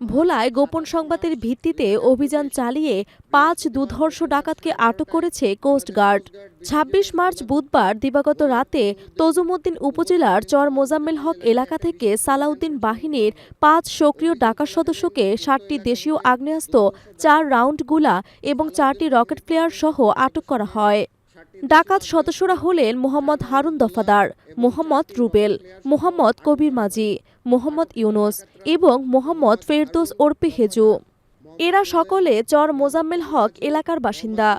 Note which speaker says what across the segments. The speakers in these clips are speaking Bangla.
Speaker 1: ভোলায় গোপন সংবাদের ভিত্তিতে অভিযান চালিয়ে পাঁচ দুধর্ষ ডাকাতকে আটক করেছে কোস্টগার্ড ছাব্বিশ মার্চ বুধবার দিবাগত রাতে তজুমুদ্দিন উপজেলার চর মোজাম্মেল হক এলাকা থেকে সালাউদ্দিন বাহিনীর পাঁচ সক্রিয় ডাকাত সদস্যকে ষাটটি দেশীয় আগ্নেয়াস্ত্র, চার রাউন্ডগুলা এবং চারটি রকেট ফ্লেয়ার সহ আটক করা হয়। ডাকাত সদস্যরা হলেন মোহাম্মদ হারুন দফাদার, মোহাম্মদ রুবেল, মোহাম্মদ কবির মাজি, মোহাম্মদ ইউনুস এবং মোহাম্মদ ফেরদোস ওরপি হেজু। এরা সকলে চর মোজাম্মেল হক এলাকার বাসিন্দা।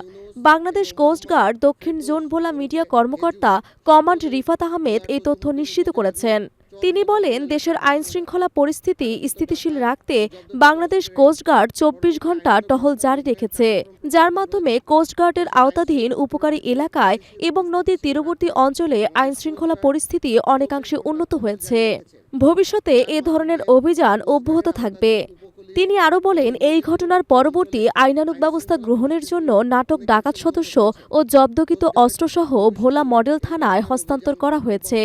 Speaker 1: বাংলাদেশ কোস্টগার্ড দক্ষিণ জোন ভোলা মিডিয়া কর্মকর্তা কমান্ড রিফাত আহমেদ এই তথ্য নিশ্চিত করেছেন। তিনি বলেন, দেশের আইনশৃঙ্খলা পরিস্থিতি স্থিতিশীল রাখতে বাংলাদেশ কোস্টগার্ড চব্বিশ ঘণ্টা টহল জারি রেখেছে। যার মাধ্যমে কোস্টগার্ডের আওতাধীন উপকারী এলাকায় এবং নদীর তীরবর্তী অঞ্চলে আইনশৃঙ্খলা পরিস্থিতি অনেকাংশে উন্নত হয়েছে। ভবিষ্যতে এ ধরনের অভিযান অব্যাহত থাকবে। তিনি আরও বলেন, এই ঘটনার পরবর্তী আইনানুগ ব্যবস্থা গ্রহণের জন্য নাটক ডাকাত সদস্য ও জব্দকৃত অস্ত্রসহ ভোলা মডেল থানায় হস্তান্তর করা হয়েছে।